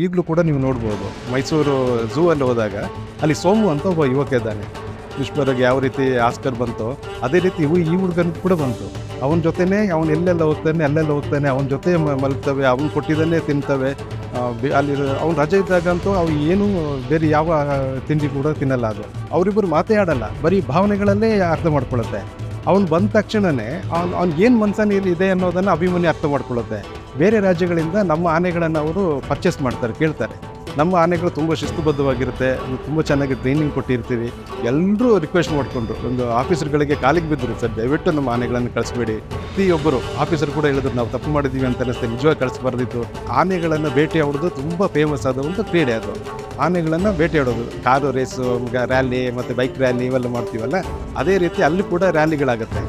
ಈಗಲೂ ಕೂಡ ನೀವು ನೋಡ್ಬೋದು, ಮೈಸೂರು ಝೂ ಅಲ್ಲಿ ಹೋದಾಗ ಅಲ್ಲಿ ಸೋಮು ಅಂತ ಒಬ್ಬ ಯುವಕ ಇದ್ದಾನೆ. ವಿಶ್ವರಿಗೆ ಯಾವ ರೀತಿ ಆಸ್ಕರ್ ಬಂತು, ಅದೇ ರೀತಿ ಇವು ಈ ಹುಡುಗನ ಕೂಡ ಬಂತು. ಅವನ ಜೊತೆನೇ, ಅವನು ಎಲ್ಲೆಲ್ಲ ಹೋಗ್ತಾನೆ, ಅಲ್ಲೆಲ್ಲ ಹೋಗ್ತಾನೆ, ಅವನ ಜೊತೆ ಮಲಗ್ತವೆ, ಅವನು ಕೊಟ್ಟಿದ್ದಲ್ಲೇ ತಿಂತವೆ. ಅಲ್ಲಿ ಅವ್ನು ರಜೆ ಇದ್ದಾಗಂತೂ ಅವು ಏನು ಬೇರೆ ಯಾವ ತಿಂಡಿ ಕೂಡ ತಿನ್ನಲ್ಲ ಅದು. ಅವರಿಬ್ಬರು ಮಾತೇ ಆಡಲ್ಲ ಬರೀ ಭಾವನೆಗಳಲ್ಲೇ ಅರ್ಥ ಮಾಡ್ಕೊಳ್ಳುತ್ತೆ. ಅವ್ನು ಬಂದ ತಕ್ಷಣನೇ ಅವ್ನು ಏನು ಮನ್ಸಲ್ಲಿ ಇದೆ ಅನ್ನೋದನ್ನು ಅಭಿಮನ್ಯು ಅರ್ಥ ಮಾಡ್ಕೊಳ್ಳುತ್ತೆ. ಬೇರೆ ರಾಜ್ಯಗಳಿಂದ ನಮ್ಮ ಆನೆಗಳನ್ನು ಅವರು ಪರ್ಚೇಸ್ ಮಾಡ್ತಾರೆ, ಕೇಳ್ತಾರೆ. ನಮ್ಮ ಆನೆಗಳು ತುಂಬ ಶಿಸ್ತುಬದ್ಧವಾಗಿರುತ್ತೆ ತುಂಬ ಚೆನ್ನಾಗಿ ಟ್ರೈನಿಂಗ್ ಕೊಟ್ಟಿರ್ತೀವಿ ಎಲ್ಲರೂ ರಿಕ್ವೆಸ್ಟ್ ಮಾಡಿಕೊಂಡ್ರು. ಒಂದು ಆಫೀಸರ್ಗಳಿಗೆ ಕಾಲಿಗೆ ಬಿದ್ದರು ಸರ್, ದಯವಿಟ್ಟು ನಮ್ಮ ಆನೆಗಳನ್ನು ಕಳಿಸ್ಬೇಡಿ. ಪ್ರತಿಯೊಬ್ಬರು ಆಫೀಸರ್ ಕೂಡ ಹೇಳಿದ್ರು, ನಾವು ತಪ್ಪು ಮಾಡಿದ್ದೀವಿ ಅಂತ ಅನಿಸ್ತೇ, ನಿಜವಾಗಿ ಕಳಿಸ್ಬಾರ್ದಿತ್ತು. ಆನೆಗಳನ್ನು ಭೇಟಿಯಾಡೋದು ತುಂಬ ಫೇಮಸ್ ಆದ ಒಂದು ಕ್ರೀಡೆ ಅದು. ಆನೆಗಳನ್ನು ಭೇಟಿಯಾಡೋದು ಕಾರು ರೇಸು ರ್ಯಾಲಿ ಮತ್ತು ಬೈಕ್ ರ್ಯಾಲಿ ಇವೆಲ್ಲ ಮಾಡ್ತೀವಲ್ಲ, ಅದೇ ರೀತಿ ಅಲ್ಲಿ ಕೂಡ ರ್ಯಾಲಿಗಳಾಗುತ್ತೆ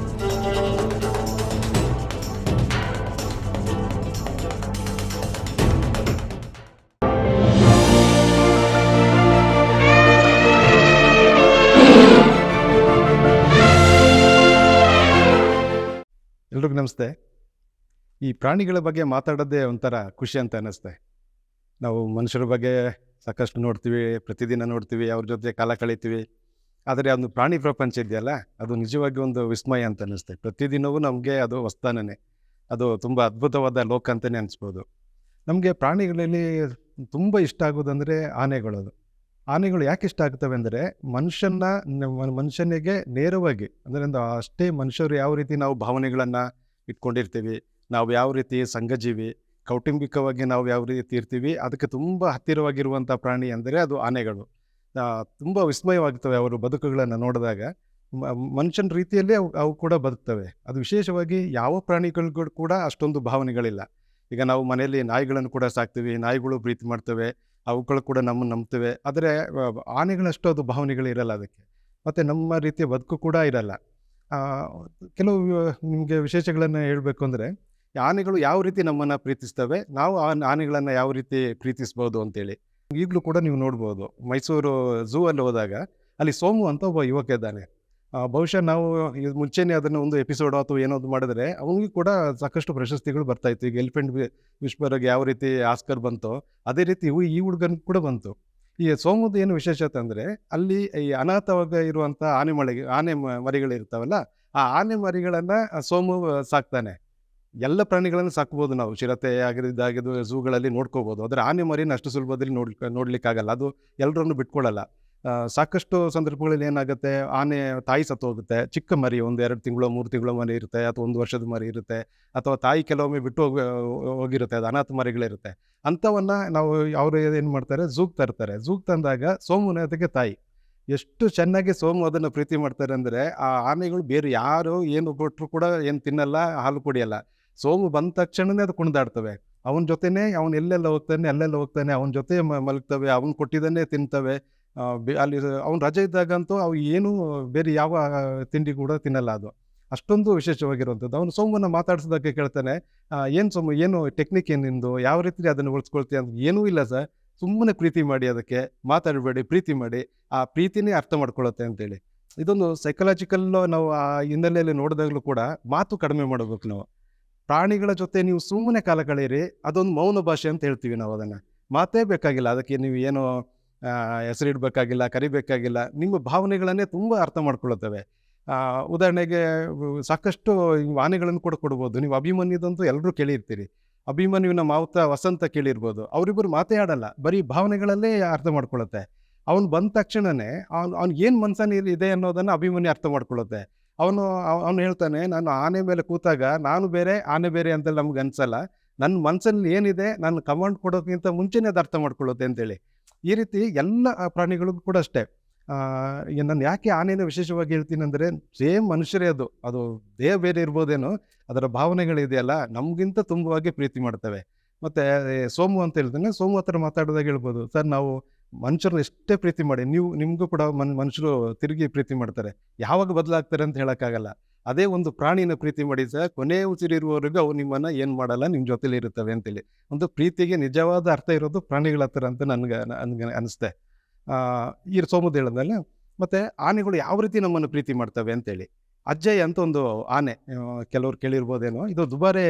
ಎಲ್ರಿಗೂ ನಮಸ್ತೆ. ಈ ಪ್ರಾಣಿಗಳ ಬಗ್ಗೆ ಮಾತಾಡೋದೇ ಒಂಥರ ಖುಷಿ ಅಂತ ಅನ್ನಿಸ್ತೆ. ನಾವು ಮನುಷ್ಯರ ಬಗ್ಗೆ ಸಾಕಷ್ಟು ನೋಡ್ತೀವಿ, ಪ್ರತಿದಿನ ನೋಡ್ತೀವಿ, ಅವ್ರ ಜೊತೆ ಕಾಲ ಕಳೀತೀವಿ. ಆದರೆ ಒಂದು ಪ್ರಾಣಿ ಪ್ರಪಂಚ ಇದೆಯಲ್ಲ, ಅದು ನಿಜವಾಗಿ ಒಂದು ವಿಸ್ಮಯ ಅಂತ ಅನ್ನಿಸ್ತೆ. ಪ್ರತಿದಿನವೂ ನಮಗೆ ಅದು ಹೊಸ್ತಾನೇ ಅದು ತುಂಬ ಅದ್ಭುತವಾದ ಲೋಕ ಅಂತಲೇ ಅನಿಸ್ಬೋದು. ನಮಗೆ ಪ್ರಾಣಿಗಳಲ್ಲಿ ತುಂಬ ಇಷ್ಟ ಆಗೋದಂದರೆ ಆನೆಗಳದು. ಆನೆಗಳು ಯಾಕೆ ಇಷ್ಟ ಆಗ್ತವೆ ಅಂದರೆ ಮನುಷ್ಯನ ಮನುಷ್ಯನಿಗೆ ನೇರವಾಗಿ ಅಂದರೆ ಅಷ್ಟೇ ಮನುಷ್ಯರು ಯಾವ ರೀತಿ ನಾವು ಭಾವನೆಗಳನ್ನು ಇಟ್ಕೊಂಡಿರ್ತೀವಿ, ನಾವು ಯಾವ ರೀತಿ ಸಂಘಜೀವಿ, ಕೌಟುಂಬಿಕವಾಗಿ ನಾವು ಯಾವ ರೀತಿ ಇರ್ತೀವಿ, ಅದಕ್ಕೆ ತುಂಬ ಹತ್ತಿರವಾಗಿರುವಂಥ ಪ್ರಾಣಿ ಅಂದರೆ ಅದು ಆನೆಗಳು. ತುಂಬ ವಿಸ್ಮಯವಾಗ್ತವೆ ಅವರು ಬದುಕುಗಳನ್ನು ನೋಡಿದಾಗ. ಮನುಷ್ಯನ ರೀತಿಯಲ್ಲಿ ಅವು ಅವು ಕೂಡ ಬದುಕ್ತವೆ. ಅದು ವಿಶೇಷವಾಗಿ ಯಾವ ಪ್ರಾಣಿಗಳಿಗೂ ಕೂಡ ಅಷ್ಟೊಂದು ಭಾವನೆಗಳಿಲ್ಲ. ಈಗ ನಾವು ಮನೆಯಲ್ಲಿ ನಾಯಿಗಳನ್ನು ಕೂಡ ಸಾಕ್ತೀವಿ, ನಾಯಿಗಳು ಪ್ರೀತಿ ಮಾಡ್ತವೆ ಅವುಗಳು ಕೂಡ ನಮ್ಮನ್ನು ನಂಬ್ತವೆ. ಆದರೆ ಆನೆಗಳಷ್ಟು ಅದು ಭಾವನೆಗಳಿರಲ್ಲ ಅದಕ್ಕೆ. ಮತ್ತು ನಮ್ಮ ರೀತಿಯ ಬದುಕು ಕೂಡ ಇರಲ್ಲ. ಕೆಲವು ನಿಮಗೆ ವಿಶೇಷಗಳನ್ನು ಹೇಳಬೇಕು ಅಂದರೆ ಆನೆಗಳು ಯಾವ ರೀತಿ ನಮ್ಮನ್ನು ಪ್ರೀತಿಸ್ತವೆ, ನಾವು ಆ ಆನೆಗಳನ್ನು ಯಾವ ರೀತಿ ಪ್ರೀತಿಸ್ಬೋದು ಅಂತೇಳಿ. ಈಗಲೂ ಕೂಡ ನೀವು ನೋಡ್ಬೋದು. ಮೈಸೂರು ಝೂ ಅಲ್ಲಿ ಹೋದಾಗ, ಅಲ್ಲಿ ಸೋಮು ಅಂತ ಒಬ್ಬ ಯುವಕ ಇದ್ದಾನೆ. ಬಹುಶಃ ನಾವು ಇದು ಮುಂಚೆನೇ ಅದನ್ನು ಒಂದು ಎಪಿಸೋಡ್ ಅಥವಾ ಏನೋದು ಮಾಡಿದ್ರೆ ಅವನಿಗೆ ಕೂಡ ಸಾಕಷ್ಟು ಪ್ರಶಸ್ತಿಗಳು ಬರ್ತಾ ಇತ್ತು. ಈಗ ಎಲಿಫೆಂಟ್ ವಿಶ್ವರಾಗೆ ಯಾವ ರೀತಿ ಆಸ್ಕರ್ ಬಂತೋ, ಅದೇ ರೀತಿ ಇವು ಈ ಹುಡುಗನ ಕೂಡ ಬಂತು. ಈ ಸೋಮದ ಏನು ವಿಶೇಷತೆ ಅಂದರೆ ಅಲ್ಲಿ ಈ ಅನಾಥವಾಗ ಇರುವಂಥ ಆನೆ ಮಳೆಗೆ ಆನೆ ಮರಿಗಳಿರ್ತಾವಲ್ಲ ಆ ಆನೆ ಮರಿಗಳನ್ನು ಸೋಮು ಸಾಕ್ತಾನೆ. ಎಲ್ಲ ಪ್ರಾಣಿಗಳನ್ನು ಸಾಕ್ಬೋದು ನಾವು. ಚಿರತೆ ಆಗಿದ್ದಾಗಿದ್ದು ಝೂಗಳಲ್ಲಿ ನೋಡ್ಕೋಬೋದು. ಆದರೆ ಆನೆ ಮರಿನ ಅಷ್ಟು ಸುಲಭದಲ್ಲಿ ನೋಡ್ ನೋಡ್ಲಿಕ್ಕಾಗಲ್ಲ. ಅದು ಎಲ್ಲರನ್ನು ಬಿಟ್ಕೊಳ್ಳಲ್ಲ ಸಾಕಷ್ಟು ಸಂದರ್ಭಗಳಲ್ಲಿ ಏನಾಗುತ್ತೆ, ಆನೆ ತಾಯಿ ಸತ್ತು ಹೋಗುತ್ತೆ, ಚಿಕ್ಕ ಮರಿ ಒಂದು ಎರಡು ತಿಂಗಳು, ಮೂರು ತಿಂಗಳು ಮರಿ ಇರುತ್ತೆ, ಅಥವಾ ಒಂದು ವರ್ಷದ ಮರಿ ಇರುತ್ತೆ, ಅಥವಾ ತಾಯಿ ಕೆಲವೊಮ್ಮೆ ಬಿಟ್ಟು ಹೋಗಿ, ಹೋಗಿರುತ್ತೆ, ಅದು ಅನಾಥ ಮರಿಗಳಿರುತ್ತೆ. ಅಂಥವನ್ನ ನಾವು ಅವರು ಏನು ಮಾಡ್ತಾರೆ ಝೂಗ್ ತರ್ತಾರೆ ಝೂಗ್ ತಂದಾಗ ಸೋಮುನ ಅದಕ್ಕೆ ತಾಯಿ. ಎಷ್ಟು ಚೆನ್ನಾಗಿ ಸೋಮು ಅದನ್ನು ಪ್ರೀತಿ ಮಾಡ್ತಾರೆ ಅಂದರೆ, ಆ ಆನೆಗಳು ಬೇರೆ ಯಾರು ಏನು ಕೊಟ್ಟರು ಕೂಡ ಏನು ತಿನ್ನಲ್ಲ, ಹಾಲು ಕುಡಿಯಲ್ಲ. ಸೋಮು ಬಂದ ತಕ್ಷಣನೇ ಅದು ಕುಣಿದಾಡ್ತವೆ. ಅವನ ಜೊತೆನೇ, ಅವನು ಎಲ್ಲೆಲ್ಲ ಹೋಗ್ತಾನೆ, ಅಲ್ಲೆಲ್ಲ ಹೋಗ್ತಾನೆ, ಅವನ ಜೊತೆ ಮಲಗ್ತವೆ, ಅವನು ಕೊಟ್ಟಿದ್ದನ್ನೇ ತಿಂತವೆ. ಅಲ್ಲಿ ಅವ್ನು ರಜೆ ಇದ್ದಾಗಂತೂ ಅವು ಏನು ಬೇರೆ ಯಾವ ತಿಂಡಿ ಕೂಡ ತಿನ್ನಲ್ಲ ಅದು. ಅಷ್ಟೊಂದು ವಿಶೇಷವಾಗಿರುವಂಥದ್ದು. ಅವನು ಸೋಮನ್ನ ಮಾತಾಡ್ಸೋದಕ್ಕೆ ಕೇಳ್ತಾನೆ ಏನು ಸೋಮು ಏನು ಟೆಕ್ನಿಕ್ ಏನು ಯಾವ ರೀತಿ ಅದನ್ನು ಉಳಿಸ್ಕೊಳ್ತೀಯ? ಅಂತ ಏನೂ ಇಲ್ಲ ಸರ್. ಸುಮ್ಮನೆ ಪ್ರೀತಿ ಮಾಡಿ ಅದಕ್ಕೆ. ಮಾತಾಡಬೇಡಿ, ಪ್ರೀತಿ ಮಾಡಿ. ಆ ಪ್ರೀತಿನೇ ಅರ್ಥ ಮಾಡ್ಕೊಳ್ಳುತ್ತೆ ಅಂತೇಳಿ. ಇದೊಂದು ಸೈಕಲಾಜಿಕಲ್ ನಾವು ಆ ಹಿನ್ನೆಲೆಯಲ್ಲಿ ನೋಡಿದಾಗಲೂ ಕೂಡ ಮಾತು ಕಡಿಮೆ ಮಾಡಬೇಕು ನಾವು. ಪ್ರಾಣಿಗಳ ಜೊತೆ ನೀವು ಸುಮ್ಮನೆ ಕಾಲ ಕಳೆಯಿರಿ, ಅದೊಂದು ಮೌನ ಭಾಷೆ ಅಂತ ಹೇಳ್ತೀವಿ ನಾವು ಅದನ್ನು. ಮಾತೇ ಬೇಕಾಗಿಲ್ಲ. ಅದಕ್ಕೆ ನೀವು ಏನು ಹೆಸರಿಡ್ಬೇಕಾಗಿಲ್ಲ, ಕರಿಬೇಕಾಗಿಲ್ಲ, ನಿಮ್ಮ ಭಾವನೆಗಳನ್ನೇ ತುಂಬ ಅರ್ಥ ಮಾಡ್ಕೊಳ್ಳುತ್ತವೆ. ಉದಾಹರಣೆಗೆ ಸಾಕಷ್ಟು ಆನೆಗಳನ್ನು ಕೂಡ ಕೊಡ್ಬೋದು. ನೀವು ಅಭಿಮನ್ಯದಂತೂ ಎಲ್ಲರೂ ಕೇಳಿರ್ತೀರಿ. ಅಭಿಮನ್ಯುವಿನ ಮಾವುತ ವಸಂತ ಕೇಳಿರ್ಬೋದು. ಅವರಿಬ್ಬರು ಮಾತೇ ಆಡಲ್ಲ ಬರೀ ಭಾವನೆಗಳಲ್ಲೇ ಅರ್ಥ ಮಾಡ್ಕೊಳ್ಳುತ್ತೆ. ಅವನು ಬಂದ ತಕ್ಷಣನೇ ಅವ್ನು ಅವ್ನು ಏನು ಮನ್ಸಲ್ಲಿ ಇದೆ ಅನ್ನೋದನ್ನು ಅಭಿಮನ್ಯು ಅರ್ಥ ಮಾಡ್ಕೊಳ್ಳುತ್ತೆ. ಅವನು ಅವನು ಹೇಳ್ತಾನೆ, ನಾನು ಆನೆ ಮೇಲೆ ಕೂತಾಗ ನಾನು ಬೇರೆ, ಆನೆ ಬೇರೆ ಅಂತ ನಮ್ಗೆ ಅನ್ಸಲ್ಲ. ನನ್ನ ಮನಸ್ಸಲ್ಲಿ ಏನಿದೆ, ನಾನು ಕಮಾಂಡ್ ಕೊಡೋಕ್ಕಿಂತ ಮುಂಚೆನೇ ಅದು ಅರ್ಥ ಮಾಡ್ಕೊಳ್ಳುತ್ತೆ ಅಂತೇಳಿ. ಈ ರೀತಿ ಎಲ್ಲ ಪ್ರಾಣಿಗಳಿಗೂ ಕೂಡ ಅಷ್ಟೇ. ನಾನು ಯಾಕೆ ಆನೆನ ವಿಶೇಷವಾಗಿ ಹೇಳ್ತೀನಿ ಅಂದರೆ, ಸೇಮ್ ಮನುಷ್ಯರೇ ಅದು. ಅದು ದೇಹ ಬೇರೆ ಇರ್ಬೋದೇನು, ಅದರ ಭಾವನೆಗಳಿದೆಯಲ್ಲ, ನಮಗಿಂತ ತುಂಬವಾಗಿ ಪ್ರೀತಿ ಮಾಡ್ತವೆ. ಮತ್ತು ಸೋಮು ಅಂತ ಹೇಳ್ತೇನೆ ಸೋಮು ಹತ್ರ ಮಾತಾಡಿದಾಗ ಹೇಳ್ಬೋದು, ಸರ್, ನಾವು ಮನುಷ್ಯರನ್ನ ಎಷ್ಟೇ ಪ್ರೀತಿ ಮಾಡಿ, ನೀವು, ನಿಮಗೂ ಕೂಡ ಮನ್, ಮನುಷ್ಯರು ತಿರುಗಿ ಪ್ರೀತಿ ಮಾಡ್ತಾರೆ. ಯಾವಾಗ ಬದಲಾಗ್ತಾರೆ ಅಂತ ಹೇಳೋಕ್ಕಾಗಲ್ಲ. ಅದೇ ಒಂದು ಪ್ರಾಣಿನ ಪ್ರೀತಿ ಮಾಡಿ ಸರ್ ಕೊನೆ ಉಸಿರಿರುವವರೆಗೂ ಅವು ನಿಮ್ಮನ್ನು ಏನು ಮಾಡಲ್ಲ ನಿಮ್ಮ ಜೊತೆಲಿ ಇರುತ್ತವೆ ಅಂತೇಳಿ. ಒಂದು ಪ್ರೀತಿಗೆ ನಿಜವಾದ ಅರ್ಥ ಇರೋದು ಪ್ರಾಣಿಗಳ ಹತ್ರ ಅಂತ ನನಗೆ ನನಗೆ ಅನಿಸ್ತೆ. ಈ ಸೋಮದ ಹೇಳಿದ್ಮೇಲೆ ಮತ್ತು ಆನೆಗಳು ಯಾವ ರೀತಿ ನಮ್ಮನ್ನು ಪ್ರೀತಿ ಮಾಡ್ತವೆ ಅಂತೇಳಿ. ಅಜ್ಜಯ್ ಅಂತ ಒಂದು ಆನೆ ಕೆಲವರು ಕೆಲವ್ರು ಕೇಳಿರ್ಬೋದೇನೋ, ಇದು ದುಬಾರೆ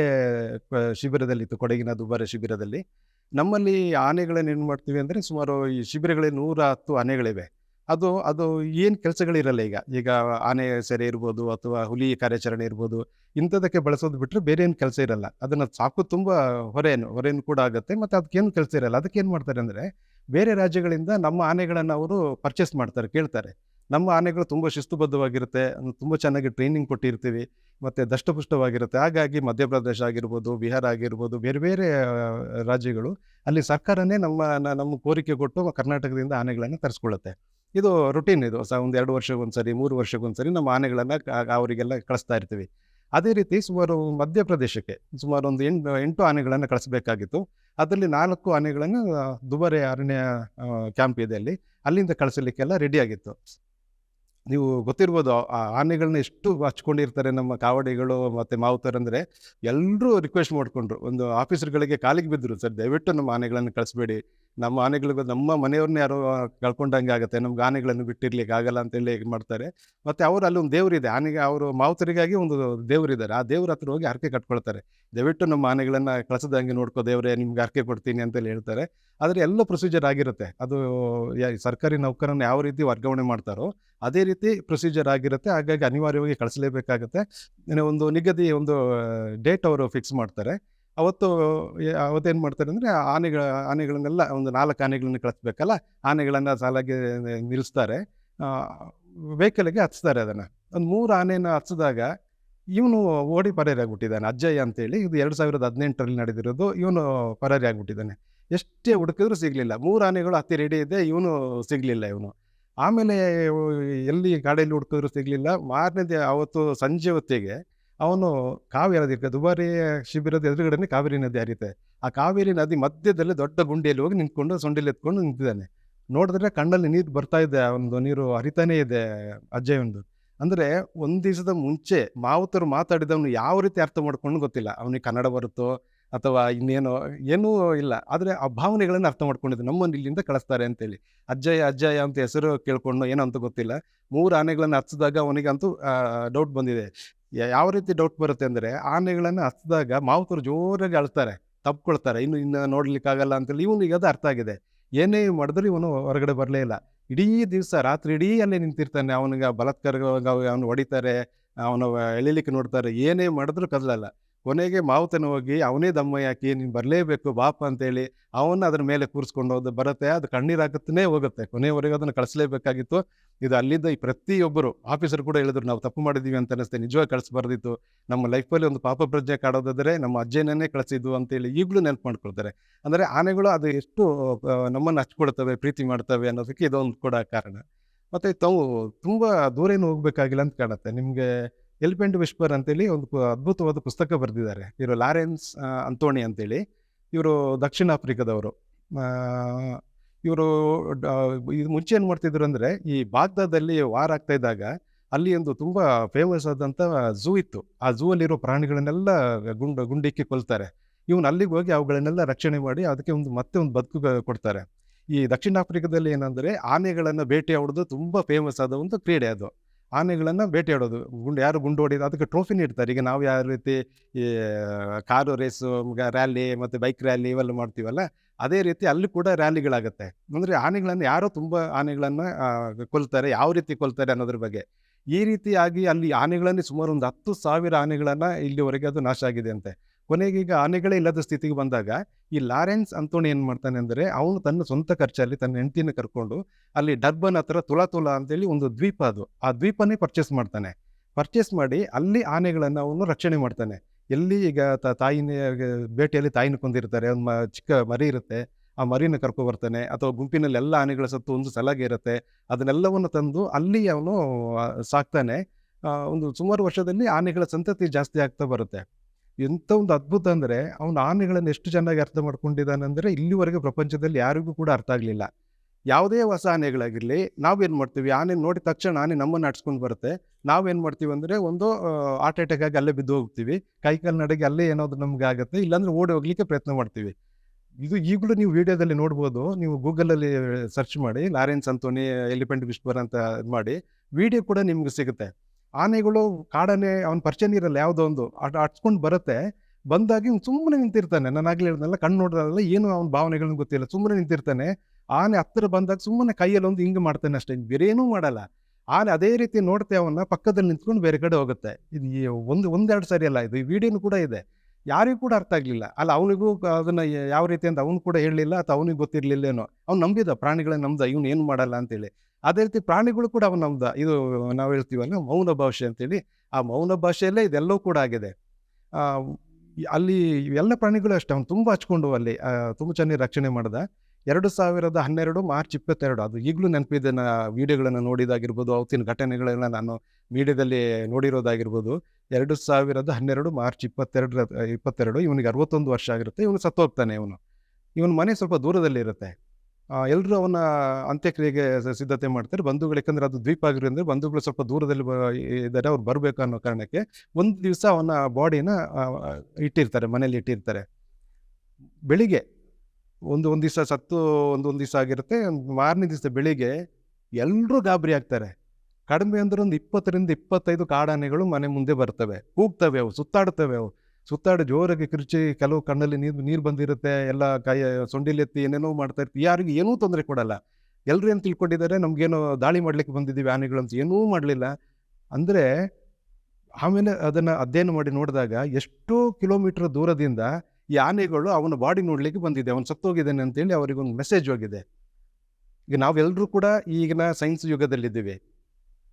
ಶಿಬಿರದಲ್ಲಿತ್ತು, ಕೊಡಗಿನ ದುಬಾರೆ ಶಿಬಿರದಲ್ಲಿ. ನಮ್ಮಲ್ಲಿ ಆನೆಗಳನ್ನು ಏನು ಮಾಡ್ತೀವಿ ಅಂದರೆ ಸುಮಾರು ಈ ಶಿಬಿರಗಳಲ್ಲಿ ನೂರ ಹತ್ತು ಆನೆಗಳಿವೆ. ಅದು ಅದು ಏನು ಕೆಲಸಗಳಿರಲ್ಲ ಈಗ. ಈಗ ಆನೆ ಸೆರೆ ಇರ್ಬೋದು ಅಥವಾ ಹುಲಿ ಕಾರ್ಯಾಚರಣೆ ಇರ್ಬೋದು, ಇಂಥದಕ್ಕೆ ಬಳಸೋದು ಬಿಟ್ಟರೆ ಬೇರೆ ಏನು ಕೆಲಸ ಇರಲ್ಲ. ಅದನ್ನು ಸಾಕು ತುಂಬ ಹೊರೆಯನ್ನು ಹೊರೆಯನ್ನು ಕೂಡ ಆಗುತ್ತೆ, ಮತ್ತು ಅದಕ್ಕೇನು ಕೆಲಸ ಇರಲ್ಲ. ಅದಕ್ಕೆ ಏನು ಮಾಡ್ತಾರೆ ಅಂದರೆ, ಬೇರೆ ರಾಜ್ಯಗಳಿಂದ ನಮ್ಮ ಆನೆಗಳನ್ನು ಅವರು ಪರ್ಚೇಸ್ ಮಾಡ್ತಾರೆ, ಕೇಳ್ತಾರೆ. ನಮ್ಮ ಆನೆಗಳು ತುಂಬ ಶಿಸ್ತುಬದ್ಧವಾಗಿರುತ್ತೆ, ತುಂಬ ಚೆನ್ನಾಗಿ ಟ್ರೈನಿಂಗ್ ಕೊಟ್ಟಿರ್ತೀವಿ, ಮತ್ತು ದಷ್ಟಪುಷ್ಟವಾಗಿರುತ್ತೆ. ಹಾಗಾಗಿ ಮಧ್ಯಪ್ರದೇಶ ಆಗಿರ್ಬೋದು, ಬಿಹಾರ ಆಗಿರ್ಬೋದು, ಬೇರೆ ಬೇರೆ ರಾಜ್ಯಗಳು ಅಲ್ಲಿ ಸರ್ಕಾರನೇ ನಮ್ಮ ನಮ್ಮ ಕೋರಿಕೆ ಕೊಟ್ಟು ಕರ್ನಾಟಕದಿಂದ ಆನೆಗಳನ್ನು ತರಿಸ್ಕೊಳ್ಳುತ್ತೆ. ಇದು ರುಟೀನ್ ಇದು. ಸ ಒಂದು ಎರಡು ವರ್ಷಕ್ಕೊಂದ್ಸರಿ ಮೂರು ವರ್ಷಕ್ಕೊಂದ್ಸರಿ ನಮ್ಮ ಆನೆಗಳನ್ನು ಅವರಿಗೆಲ್ಲ ಕಳಿಸ್ತಾ ಇರ್ತೀವಿ. ಅದೇ ರೀತಿ ಸುಮಾರು ಮಧ್ಯಪ್ರದೇಶಕ್ಕೆ ಸುಮಾರು ಒಂದು ಎಂಟು ಎಂಟು ಆನೆಗಳನ್ನು ಕಳಿಸ್ಬೇಕಾಗಿತ್ತು. ಅದರಲ್ಲಿ ನಾಲ್ಕು ಆನೆಗಳನ್ನು ದುಬಾರೆ ಅರಣ್ಯ ಕ್ಯಾಂಪ್ ಇದೆ ಅಲ್ಲಿ. ಅಲ್ಲಿಂದ ಕಳಿಸಲಿಕ್ಕೆಲ್ಲ ರೆಡಿಯಾಗಿತ್ತು ನೀವು ಗೊತ್ತಿರ್ಬೋದು, ಆ- ಆ ಆನೆಗಳನ್ನ ಎಷ್ಟು ಹಚ್ಕೊಂಡಿರ್ತಾರೆ ನಮ್ಮ ಕಾವಡಿಗಳು ಮತ್ತು ಮಾವುತರಂದರೆ ಎಲ್ಲರೂ ರಿಕ್ವೆಸ್ಟ್ ಮಾಡಿಕೊಂಡ್ರು. ಒಂದು ಆಫೀಸರ್ಗಳಿಗೆ ಕಾಲಿಗೆ ಬಿದ್ದರು, ಸರ್, ದಯವಿಟ್ಟು ನಮ್ಮ ಆನೆಗಳನ್ನು ಕಳಿಸ್ಬೇಡಿ. ನಮ್ಮ ಆನೆಗಳಿಗೂ ನಮ್ಮ ಮನೆಯವ್ರನ್ನ ಯಾರೋ ಕಳ್ಕೊಂಡಂಗೆ ಆಗುತ್ತೆ, ನಮ್ಗೆ ಆನೆಗಳನ್ನು ಬಿಟ್ಟಿರ್ಲಿಕ್ಕೆ ಆಗಲ್ಲ ಅಂತೇಳಿ ಮಾಡ್ತಾರೆ. ಮತ್ತು ಅವರು ಅಲ್ಲಿ ಒಂದು ದೇವರಿದೆ ಆನೆಗೆ ಅವರು ಮಾವುತರಿಗಾಗಿ ಒಂದು ದೇವರಿದ್ದಾರೆ ಆ ದೇವ್ರ ಹತ್ರ ಹೋಗಿ ಹರಕೆ ಕಟ್ಕೊಳ್ತಾರೆ. ದಯವಿಟ್ಟು ನಮ್ಮ ಆನೆಗಳನ್ನು ಕಳಿಸದಂಗೆ ನೋಡ್ಕೋ, ದೇವರೇ ನಿಮ್ಗೆ ಹರಕೆ ಕೊಡ್ತೀನಿ ಅಂತೇಳಿ ಹೇಳ್ತಾರೆ. ಆದರೆ ಎಲ್ಲ ಪ್ರೊಸೀಜರ್ ಆಗಿರುತ್ತೆ. ಅದು ಸರ್ಕಾರಿ ನೌಕರನ್ನು ಯಾವ ರೀತಿ ವರ್ಗಾವಣೆ ಮಾಡ್ತಾರೋ, ಅದೇ ರೀತಿ ಪ್ರೊಸೀಜರ್ ಆಗಿರುತ್ತೆ. ಹಾಗಾಗಿ ಅನಿವಾರ್ಯವಾಗಿ ಕಳಿಸಲೇಬೇಕಾಗುತ್ತೆ. ಒಂದು ನಿಗದಿ ಒಂದು ಡೇಟ್ ಅವರು ಫಿಕ್ಸ್ ಮಾಡ್ತಾರೆ. ಅವತ್ತು ಅವತ್ತೇನು ಮಾಡ್ತಾರೆ ಅಂದರೆ, ಆನೆಗಳ, ಆನೆಗಳನ್ನೆಲ್ಲ ಒಂದು ನಾಲ್ಕು ಆನೆಗಳನ್ನ ಕಳಿಸ್ಬೇಕಲ್ಲ, ಆನೆಗಳನ್ನು ಸಾಲಾಗಿ ನಿಲ್ಲಿಸ್ತಾರೆ ವೆಹಿಕಲ್ಗೆ ಹಚ್ತಾರೆ ಅದನ್ನು. ಒಂದು ಮೂರು ಆನೆನ ಹಚ್ಚಿದಾಗ ಇವನು ಓಡಿ ಪರಾರಿ ಆಗಿಬಿಟ್ಟಿದ್ದಾನೆ. ಅಜ್ಜಯ್ಯ ಅಂತೇಳಿ, ಇದು ಎರಡು ಸಾವಿರದ ಹದಿನೆಂಟರಲ್ಲಿ ನಡೆದಿರೋದು, ಇವನು ಪರಾರಿ ಆಗಿಬಿಟ್ಟಿದ್ದಾನೆ. ಎಷ್ಟೇ ಹುಡುಕಿದ್ರೂ ಸಿಗಲಿಲ್ಲ. ಮೂರು ಆನೆಗಳು ಹತ್ತಿ ರೆಡಿ ಇದೆ, ಇವನು ಸಿಗಲಿಲ್ಲ ಇವನು. ಆಮೇಲೆ ಎಲ್ಲಿ ಗಾಡಿಯಲ್ಲಿ ಹುಡುಕಿದ್ರು ಸಿಗಲಿಲ್ಲ. ಮಾರನೇ ಅವತ್ತು ಸಂಜೆ ಹೊತ್ತಿಗೆ ಅವನು ಕಾವೇರಿ ನದಿ ದುಬಾರಿ ಶಿಬಿರದ ಎದುರುಗಡೆನೆ ಕಾವೇರಿ ನದಿ ಹರಿಯುತ್ತೆ. ಆ ಕಾವೇರಿ ನದಿ ಮಧ್ಯದಲ್ಲಿ ದೊಡ್ಡ ಗುಂಡಿಯಲ್ಲಿ ಹೋಗಿ ನಿಂತ್ಕೊಂಡು ಸೊಂಡಿಲಿ ಎತ್ಕೊಂಡು ನಿಂತಿದ್ದಾನೆ. ನೋಡಿದ್ರೆ ಕಣ್ಣಲ್ಲಿ ನೀರು ಬರ್ತಾ ಇದೆ. ಒಂದು ನೀರು ಹರಿತಾನೇ ಇದೆ ಅಜ್ಜಯ್ಯಂದು ಅಂದರೆ ಒಂದು ದಿವಸದ ಮುಂಚೆ ಮಾವುತರು ಮಾತಾಡಿದವನು ಯಾವ ರೀತಿ ಅರ್ಥ ಮಾಡ್ಕೊಂಡು ಗೊತ್ತಿಲ್ಲ. ಅವನಿಗೆ ಕನ್ನಡ ಬರುತ್ತೋ ಅಥವಾ ಇನ್ನೇನೋ ಏನೂ ಇಲ್ಲ. ಆದರೆ ಆ ಭಾವನೆಗಳನ್ನು ಅರ್ಥ ಮಾಡ್ಕೊಂಡಿದ್ದು ನಮ್ಮನ್ನು ಇಲ್ಲಿಂದ ಕಳಿಸ್ತಾರೆ ಅಂತೇಳಿ. ಅಜ್ಜಯ್ಯ ಅಜ್ಜಯ್ಯ ಅಂತ ಹೆಸರು ಕೇಳ್ಕೊಂಡು ಏನೋ ಅಂತ ಗೊತ್ತಿಲ್ಲ. ಮೂರು ಆನೆಗಳನ್ನು ಹಚ್ಚಿದಾಗ ಅವನಿಗಂತೂ ಡೌಟ್ ಬಂದಿದೆ. ಯಾವ ರೀತಿ ಡೌಟ್ ಬರುತ್ತೆ ಅಂದರೆ ಆನೆಗಳನ್ನು ಹಚ್ಚಿದಾಗ ಮಾವುತರು ಜೋರಾಗಿ ಅಳ್ತಾರೆ ತಪ್ಕೊಳ್ತಾರೆ ಇನ್ನು ಇನ್ನು ನೋಡ್ಲಿಕ್ಕಾಗಲ್ಲ ಅಂತೇಳಿ ಇವನಿಗೆ ಅದು ಅರ್ಥ ಆಗಿದೆ. ಏನೇ ಮಾಡಿದ್ರು ಇವನು ಹೊರಗಡೆ ಬರಲೇ ಇಲ್ಲ. ಇಡೀ ದಿವಸ, ರಾತ್ರಿ ಇಡೀ ಅಲ್ಲೇ ನಿಂತಿರ್ತಾನೆ. ಅವನಿಗೆ ಬಲಾತ್ಕಾರ ಅವನು ಹೊಡಿತಾರೆ, ಅವನು ಎಳಿಲಿಕ್ಕೆ ನೋಡ್ತಾರೆ. ಏನೇ ಮಾಡಿದ್ರು ಕದಲಲ್ಲ. ಕೊನೆಗೆ ಮಾವುತನ ಹೋಗಿ, ಅವನೇ ದಮ್ಮಯ್ಯ ಹಾಕಿ ನೀನು ಬರಲೇಬೇಕು, ಬಾಪ ಅಂತೇಳಿ ಅವನ್ನ ಅದ್ರ ಮೇಲೆ ಕೂರಿಸ್ಕೊಂಡು ಹೋದ ಬರುತ್ತೆ, ಅದು ಕಣ್ಣೀರು ಹಾಕುತ್ತನೇ ಹೋಗುತ್ತೆ. ಕೊನೆಯವರೆಗೂ ಅದನ್ನು ಕಳಿಸ್ಲೇಬೇಕಾಗಿತ್ತು. ಇದು ಅಲ್ಲಿದ್ದ ಈ ಪ್ರತಿಯೊಬ್ಬರು ಆಫೀಸರ್ ಕೂಡ ಹೇಳಿದ್ರು, ನಾವು ತಪ್ಪು ಮಾಡಿದ್ದೀವಿ ಅಂತ ಅನಿಸ್ತೆ ನಿಜವಾಗಿ ಕಳಿಸ್ಬಾರ್ದಿತ್ತು. ನಮ್ಮ ಲೈಫಲ್ಲಿ ಒಂದು ಪಾಪ ಪ್ರಜ್ಞೆ ಕಾಡೋದಾದರೆ ನಮ್ಮ ಅಜ್ಜನನ್ನೇ ಕಳಿಸಿದ್ದು ಅಂತೇಳಿ ಈಗಲೂ ನೆನಪು ಮಾಡ್ಕೊಳ್ತಾರೆ ಅಂದರೆ ಆನೆಗಳು ಅದು ಎಷ್ಟು ನಮ್ಮನ್ನು ಹಚ್ಕೊಳ್ತವೆ ಪ್ರೀತಿ ಮಾಡ್ತವೆ ಅನ್ನೋದಕ್ಕೆ ಇದೊಂದು ಕೂಡ ಕಾರಣ. ಮತ್ತು ತಾವು ತುಂಬ ದೂರ ಏನು ಹೋಗ್ಬೇಕಾಗಿಲ್ಲ ಅಂತ ಕಾಣುತ್ತೆ. ನಿಮಗೆ ಎಲಿಫೆಂಟ್ ವಿಸ್ಪರ್ ಅಂತೇಳಿ ಒಂದು ಅದ್ಭುತವಾದ ಪುಸ್ತಕ ಬರೆದಿದ್ದಾರೆ. ಇವರು ಲಾರೆನ್ಸ್ ಅಂತೋಣಿ ಅಂತೇಳಿ. ಇವರು ದಕ್ಷಿಣ ಆಫ್ರಿಕಾದವರು. ಇವರು ಇದು ಮುಂಚೆ ಏನು ಮಾಡ್ತಿದ್ರು ಅಂದರೆ ಈ ಬಾಗ್ದಾದಲ್ಲಿ ವಾರ ಆಗ್ತಾ ಇದ್ದಾಗ ಅಲ್ಲಿ ಒಂದು ತುಂಬ ಫೇಮಸ್ ಆದಂಥ ಝೂ ಇತ್ತು. ಆ ಝೂ ಅಲ್ಲಿರೋ ಪ್ರಾಣಿಗಳನ್ನೆಲ್ಲ ಗುಂಡು, ಗುಂಡಿಕ್ಕಿ ಕೊಲ್ತಾರೆ. ಇವನು ಅಲ್ಲಿಗೆ ಹೋಗಿ ಅವುಗಳನ್ನೆಲ್ಲ ರಕ್ಷಣೆ ಮಾಡಿ ಅದಕ್ಕೆ ಒಂದು ಮತ್ತೆ ಒಂದು ಬದುಕು ಕೊಡ್ತಾರೆ. ಈ ದಕ್ಷಿಣ ಆಫ್ರಿಕಾದಲ್ಲಿ ಏನಂದರೆ ಆನೆಗಳನ್ನು ಭೇಟಿ ಆಡೋದು ತುಂಬ ಫೇಮಸ್ ಆದ ಒಂದು ಕ್ರೀಡೆ ಅದು. ಆನೆಗಳನ್ನು ಬೇಟೆಯಾಡೋದು. ಗುಂಡು ಯಾರು ಗುಂಡು ಹೊಡೆಯೋದು, ಅದಕ್ಕೆ ಟ್ರೋಫಿ ನೀಡ್ತಾರೆ. ಈಗ ನಾವು ಯಾವ ರೀತಿ ಈ ಕಾರು ರೇಸು ರ್ಯಾಲಿ ಮತ್ತು ಬೈಕ್ ರ್ಯಾಲಿ ಇವೆಲ್ಲ ಮಾಡ್ತೀವಲ್ಲ, ಅದೇ ರೀತಿ ಅಲ್ಲಿ ಕೂಡ ರ್ಯಾಲಿಗಳಾಗುತ್ತೆ ಅಂದರೆ ಆನೆಗಳನ್ನು ಯಾರೋ ತುಂಬ ಆನೆಗಳನ್ನು ಕೊಲ್ತಾರೆ, ಯಾವ ರೀತಿ ಕೊಲ್ತಾರೆ ಅನ್ನೋದ್ರ ಬಗ್ಗೆ. ಈ ರೀತಿಯಾಗಿ ಅಲ್ಲಿ ಆನೆಗಳಲ್ಲಿ ಸುಮಾರು ಒಂದು ಹತ್ತು ಸಾವಿರ ಆನೆಗಳನ್ನು ಇಲ್ಲಿವರೆಗೆ ಅದು ನಾಶ ಆಗಿದೆ ಅಂತೆ. ಕೊನೆಗೆ ಈಗ ಆನೆಗಳೇ ಇಲ್ಲದ ಸ್ಥಿತಿಗೆ ಬಂದಾಗ ಈ ಲಾರೆನ್ಸ್ ಅಂತೋಣಿ ಏನು ಮಾಡ್ತಾನೆ ಅಂದರೆ ಅವನು ತನ್ನ ಸ್ವಂತ ಖರ್ಚಲ್ಲಿ ತನ್ನ ಹೆಂಡತಿನ ಕರ್ಕೊಂಡು ಅಲ್ಲಿ ಡರ್ಬನ್ ಹತ್ರ ತುಲಾ ತುಲಾ ಅಂತೇಳಿ ಒಂದು ದ್ವೀಪ ಅದು. ಆ ದ್ವೀಪನೇ ಪರ್ಚೇಸ್ ಮಾಡ್ತಾನೆ. ಪರ್ಚೇಸ್ ಮಾಡಿ ಅಲ್ಲಿ ಆನೆಗಳನ್ನು ಅವನು ರಕ್ಷಣೆ ಮಾಡ್ತಾನೆ. ಎಲ್ಲಿ ಈಗ ತ- ತಾಯಿನ, ಬೇಟೆಯಲ್ಲಿ ತಾಯಿನ ಕೊಂದಿರ್ತಾರೆ ಒಂದು ಮ ಚಿಕ್ಕ ಮರಿ ಇರುತ್ತೆ, ಆ ಮರಿನ ಬರ್ತಾನೆ, ಅಥವಾ ಗುಂಪಿನಲ್ಲಿ ಎಲ್ಲ ಆನೆಗಳ ಸತ್ತು ಒಂದು ಸಲಗೆ ಇರುತ್ತೆ, ಅದನ್ನೆಲ್ಲವನ್ನು ತಂದು ಅಲ್ಲಿ ಅವನು ಸಾಕ್ತಾನೆ. ಒಂದು ಸುಮಾರು ವರ್ಷದಲ್ಲಿ ಆನೆಗಳ ಸಂತತಿ ಜಾಸ್ತಿ ಆಗ್ತಾ ಬರುತ್ತೆ. ಎಂಥ ಒಂದು ಅದ್ಭುತ ಅಂದರೆ ಅವನು ಆನೆಗಳನ್ನು ಎಷ್ಟು ಚೆನ್ನಾಗಿ ಅರ್ಥ ಮಾಡ್ಕೊಂಡಿದ್ದಾನೆ ಅಂದರೆ ಇಲ್ಲಿವರೆಗೆ ಪ್ರಪಂಚದಲ್ಲಿ ಯಾರಿಗೂ ಕೂಡ ಅರ್ಥ ಆಗಲಿಲ್ಲ. ಯಾವುದೇ ಹೊಸ ಆನೆಗಳಾಗಿರಲಿ ನಾವೇನು ಮಾಡ್ತೀವಿ? ಆನೆ ನೋಡಿದ ತಕ್ಷಣ ಆನೆ ನಮ್ಮನ್ನು ನಡ್ಸ್ಕೊಂಡು ಬರುತ್ತೆ. ನಾವೇನು ಮಾಡ್ತೀವಿ ಅಂದ್ರೆ ಒಂದು ಹಾರ್ಟ್ ಅಟ್ಯಾಕ್ ಆಗಿ ಅಲ್ಲೇ ಬಿದ್ದು ಹೋಗ್ತೀವಿ. ಕೈ ಕಾಲು ನಡೆಗೆ ಅಲ್ಲೇ ಏನಾದ್ರು ನಮ್ಗೆ ಆಗುತ್ತೆ, ಇಲ್ಲಾಂದ್ರೆ ಓಡಿ ಹೋಗ್ಲಿಕ್ಕೆ ಪ್ರಯತ್ನ ಮಾಡ್ತೀವಿ. ಇದು ಈಗಲೂ ನೀವು ವಿಡಿಯೋದಲ್ಲಿ ನೋಡ್ಬೋದು. ನೀವು ಗೂಗಲಲ್ಲಿ ಸರ್ಚ್ ಮಾಡಿ, ಲಾರೆನ್ಸ್ ಅಂತೋನಿ ಎಲಿಫೆಂಟ್ ವಿಸ್ಪರ್ ಅಂತ ಮಾಡಿ, ವಿಡಿಯೋ ಕೂಡ ನಿಮ್ಗೆ ಸಿಗುತ್ತೆ. ಆನೆಗಳು ಕಾಡನೆ ಅವ್ನ ಪರಿಚಯ ಇರಲ್ಲ ಯಾವುದೋ ಒಂದು ಅಟ್ ಅಟ್ಸ್ಕೊಂಡು ಬರುತ್ತೆ. ಬಂದಾಗಿ ಇವ್ನು ಸುಮ್ಮನೆ ನಿಂತಿರ್ತಾನೆ. ನಾನು ಹೇಳ್ದಲ್ಲ ಕಣ್ಣು ನೋಡಿದ್ರಲ್ಲ ಏನು ಅವ್ನ ಭಾವನೆಗಳನ್ನ ಗೊತ್ತಿಲ್ಲ. ಸುಮ್ಮನೆ ನಿಂತಿರ್ತಾನೆ. ಆನೆ ಹತ್ತಿರ ಬಂದಾಗ ಸುಮ್ಮನೆ ಕೈಯಲ್ಲಿ ಒಂದು ಹಿಂಗೆ ಮಾಡ್ತಾನೆ ಅಷ್ಟೇ. ಬೇರೆ ಏನೂ ಮಾಡಲ್ಲ. ಆನೆ ಅದೇ ರೀತಿ ನೋಡ್ತೆ ಅವನ್ನ ಪಕ್ಕದಲ್ಲಿ ನಿಂತ್ಕೊಂಡು ಬೇರೆ ಕಡೆ ಹೋಗುತ್ತೆ. ಇದು ಒಂದು, ಒಂದೆರಡು ಸಾರಿ ಅಲ್ಲ, ಇದು ಈ ವಿಡಿಯೋನು ಕೂಡ ಇದೆ. ಯಾರಿಗೂ ಕೂಡ ಅರ್ಥ ಆಗಲಿಲ್ಲ. ಅಲ್ಲ, ಅವನಿಗೂ ಅದನ್ನ ಯಾವ ರೀತಿ ಅಂತ ಅವನು ಕೂಡ ಹೇಳಲಿಲ್ಲ ಅಥವಾ ಅವನಿಗೆ ಗೊತ್ತಿರಲಿಲ್ಲ ಏನೋ. ಅವ್ನು ನಂಬಿದ, ಪ್ರಾಣಿಗಳನ್ನ ನಂಬ್ದ, ಇವನು ಏನು ಮಾಡಲ್ಲ ಅಂತೇಳಿ. ಅದೇ ರೀತಿ ಪ್ರಾಣಿಗಳು ಕೂಡ ನಮ್ದು, ಇದು ನಾವು ಹೇಳ್ತೀವಲ್ಲ ಮೌನ ಭಾಷೆ ಅಂತೇಳಿ. ಆ ಮೌನ ಭಾಷೆಯಲ್ಲೇ ಇದೆಲ್ಲವೂ ಕೂಡ ಆಗಿದೆ. ಅಲ್ಲಿ ಎಲ್ಲ ಪ್ರಾಣಿಗಳು ಅಷ್ಟೇ, ಅವ್ನು ತುಂಬ ಹಚ್ಕೊಂಡು ಅಲ್ಲಿ ತುಂಬ ಚೆನ್ನಾಗಿ ರಕ್ಷಣೆ ಮಾಡ್ದ. ಎರಡು ಸಾವಿರದ ಹನ್ನೆರಡು ಮಾರ್ಚ್ ಇಪ್ಪತ್ತೆರಡು, ಅದು ಈಗಲೂ ನೆನಪಿದೆ, ನಾ ವಿಡಿಯೋಗಳನ್ನು ನೋಡಿದಾಗಿರ್ಬೋದು, ಅವತ್ತಿನ ಘಟನೆಗಳನ್ನ ನಾನು ಮೀಡಿಯಾದಲ್ಲಿ ನೋಡಿರೋದಾಗಿರ್ಬೋದು. ಎರಡು ಸಾವಿರದ ಹನ್ನೆರಡು ಮಾರ್ಚ್ ಇಪ್ಪತ್ತೆರಡರ, ಇಪ್ಪತ್ತೆರಡು, ಇವನಿಗೆ ಅರವತ್ತೊಂದು ವರ್ಷ ಆಗಿರುತ್ತೆ, ಇವನು ಸತ್ತೋಗ್ತಾನೆ ಇವನು. ಇವನ ಮನೆ ಸ್ವಲ್ಪ ದೂರದಲ್ಲಿ ಇರುತ್ತೆ ಎಲ್ಲರೂ ಅವನ ಅಂತ್ಯಕ್ರಿಯೆಗೆ ಸಿದ್ಧತೆ ಮಾಡ್ತಾರೆ. ಬಂಧುಗಳು, ಯಾಕಂದ್ರೆ ಅದು ದ್ವೀಪ ಆಗಿರೋದ್ರಿಂದ ಬಂಧುಗಳು ಸ್ವಲ್ಪ ದೂರದಲ್ಲಿ ಇದ್ದಾರೆ. ಅವ್ರು ಬರಬೇಕು ಅನ್ನೋ ಕಾರಣಕ್ಕೆ ಒಂದು ದಿವಸ ಅವನ ಬಾಡಿನ ಇಟ್ಟಿರ್ತಾರೆ, ಮನೇಲಿ ಇಟ್ಟಿರ್ತಾರೆ. ಬೆಳಿಗ್ಗೆ ಒಂದು ಒಂದು ದಿವಸ ಸತ್ತು, ಒಂದು ಒಂದು ದಿವಸ ಆಗಿರುತ್ತೆ. ಮಾರನೇ ದಿವಸ ಬೆಳಿಗ್ಗೆ ಎಲ್ಲರೂ ಗಾಬರಿ ಆಗ್ತಾರೆ. ಕಡಿಮೆ ಅಂದ್ರೆ ಒಂದು ಇಪ್ಪತ್ತರಿಂದ ಇಪ್ಪತ್ತೈದು ಕಾಡಾನೆಗಳು ಮನೆ ಮುಂದೆ ಬರ್ತವೆ. ಕೂಗ್ತವೆ ಅವು ಸುತ್ತಾಡ್ತವೆ ಅವು. ಸುತ್ತಾಡಿ ಜೋರಾಗಿ ಕಿರ್ಚಿ ಕೆಲವು ಕಣ್ಣಲ್ಲಿ ನೀರು ನೀರು ಬಂದಿರುತ್ತೆ, ಎಲ್ಲ ಕೈ ಸೊಂಡಿಲೆತ್ತಿ ಏನೇನೋ ಮಾಡ್ತಾ ಇರ್ತೀವಿ ಯಾರಿಗೂ ಏನೂ ತೊಂದರೆ ಕೊಡಲ್ಲ. ಎಲ್ಲರೂ ಏನು ತಿಳ್ಕೊಂಡಿದ್ದಾರೆ, ನಮಗೇನು ದಾಳಿ ಮಾಡ್ಲಿಕ್ಕೆ ಬಂದಿದ್ದೀವಿ ಆನೆಗಳು ಅಂತ ಏನೂ ಮಾಡಲಿಲ್ಲ. ಅಂದರೆ ಆಮೇಲೆ ಅದನ್ನು ಅಧ್ಯಯನ ಮಾಡಿ ನೋಡಿದಾಗ ಎಷ್ಟೋ ಕಿಲೋಮೀಟರ್ ದೂರದಿಂದ ಈ ಆನೆಗಳು ಅವನ ಬಾಡಿ ನೋಡಲಿಕ್ಕೆ ಬಂದಿದೆ, ಅವನು ಸತ್ತೋಗಿದ್ದಾನೆ ಅಂತೇಳಿ ಅವರಿಗೊಂದು ಮೆಸೇಜ್ ಹೋಗಿದೆ. ಈಗ ನಾವೆಲ್ಲರೂ ಕೂಡ ಈಗಿನ ಸೈನ್ಸ್ ಯುಗದಲ್ಲಿದ್ದೀವಿ.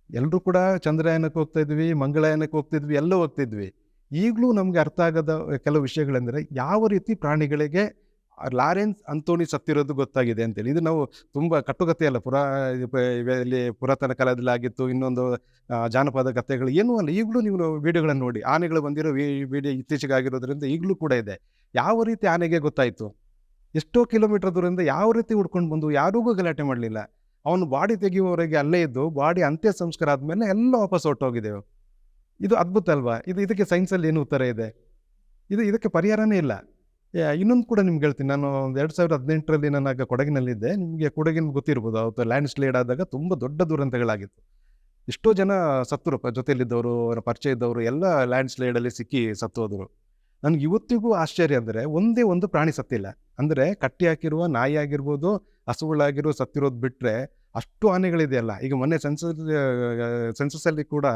ಎಲ್ಲರೂ ಕೂಡ ಚಂದ್ರಯಾನಕ್ಕೆ ಹೋಗ್ತಾ ಇದ್ವಿ, ಮಂಗಳಯಾನಕ್ಕೆ ಹೋಗ್ತಿದ್ವಿ, ಎಲ್ಲೋ ಹೋಗ್ತಿದ್ವಿ. ಈಗಲೂ ನಮಗೆ ಅರ್ಥ ಆಗದ ಕೆಲವು ವಿಷಯಗಳೆಂದರೆ ಯಾವ ರೀತಿ ಪ್ರಾಣಿಗಳಿಗೆ ಲಾರೆನ್ಸ್ ಅಂತೋಣಿ ಸತ್ತಿರೋದು ಗೊತ್ತಾಗಿದೆ ಅಂತೇಳಿ. ಇದು ನಾವು ತುಂಬ ಕಟ್ಟುಕತೆ ಅಲ್ಲ, ಪುರಾ ಇಲ್ಲಿ ಪುರಾತನ ಕಾಲದಲ್ಲಿ ಆಗಿತ್ತು, ಇನ್ನೊಂದು ಜಾನಪದ ಕಥೆಗಳು ಏನೂ ಅಲ್ಲ. ಈಗಲೂ ನೀವು ವಿಡಿಯೋಗಳನ್ನು ನೋಡಿ, ಆನೆಗಳು ಬಂದಿರೋ ವಿಡಿಯೋ ಇತ್ತೀಚೆಗೆ ಆಗಿರೋದ್ರಿಂದ ಈಗಲೂ ಕೂಡ ಇದೆ. ಯಾವ ರೀತಿ ಆನೆಗೆ ಗೊತ್ತಾಯಿತು? ಎಷ್ಟೋ ಕಿಲೋಮೀಟರ್ ದೂರದಿಂದ ಯಾವ ರೀತಿ ಹುಡ್ಕೊಂಡು ಬಂದು ಯಾರಿಗೂ ಗಲಾಟೆ ಮಾಡಲಿಲ್ಲ. ಅವನು ಬಾಡಿ ತೆಗೆಯುವವರೆಗೆ ಅಲ್ಲೇ ಇದ್ದು, ಬಾಡಿ ಅಂತ್ಯ ಸಂಸ್ಕಾರ ಆದಮೇಲೆ ಎಲ್ಲ ವಾಪಸ್ ಹೊರಟೋಗಿದ್ದೆವು ಇದು ಅದ್ಭುತ ಅಲ್ವಾ? ಇದು ಇದಕ್ಕೆ ಸೈನ್ಸಲ್ಲಿ ಏನು ಉತ್ತರ ಇದೆ? ಇದು ಇದಕ್ಕೆ ಪರಿಹಾರನೇ ಇಲ್ಲ. ಇನ್ನೊಂದು ಕೂಡ ನಿಮ್ಗೆ ಹೇಳ್ತೀನಿ. ನಾನು ಒಂದು ಎರಡು ಸಾವಿರದ ಹದಿನೆಂಟರಲ್ಲಿ ನಾನು ಆಗ ಕೊಡಗಿನಲ್ಲಿದ್ದೆ. ನಿಮಗೆ ಕೊಡಗಿನ ಗೊತ್ತಿರ್ಬೋದು. ಅವತ್ತು ಲ್ಯಾಂಡ್ ಸ್ಲೈಡ್ ಆದಾಗ ತುಂಬ ದೊಡ್ಡ ದುರಂತಗಳಾಗಿತ್ತು. ಎಷ್ಟೋ ಜನ ಸತ್ತರು ಜೊತೆಯಲ್ಲಿದ್ದವರು, ಅವರ ಪರಿಚಯ ಇದ್ದವರು, ಎಲ್ಲ ಲ್ಯಾಂಡ್ ಸ್ಲೈಡಲ್ಲಿ ಸಿಕ್ಕಿ ಸತ್ತೋದ್ರು. ನನಗೆ ಇವತ್ತಿಗೂ ಆಶ್ಚರ್ಯ ಅಂದರೆ ಒಂದೇ ಒಂದು ಪ್ರಾಣಿ ಸತ್ತಿಲ್ಲ. ಅಂದರೆ ಕಟ್ಟಿ ಹಾಕಿರುವ, ನಾಯಿ ಆಗಿರ್ಬೋದು, ಹಸುಗಳಾಗಿರೋ, ಸತ್ತಿರೋದು ಬಿಟ್ಟರೆ ಅಷ್ಟು ಆನೆಗಳಿದೆಯಲ್ಲ ಈಗ ಮೊನ್ನೆ ಸೆನ್ಸಸ್ ಸೆನ್ಸಸ್ಸಲ್ಲಿ ಕೂಡ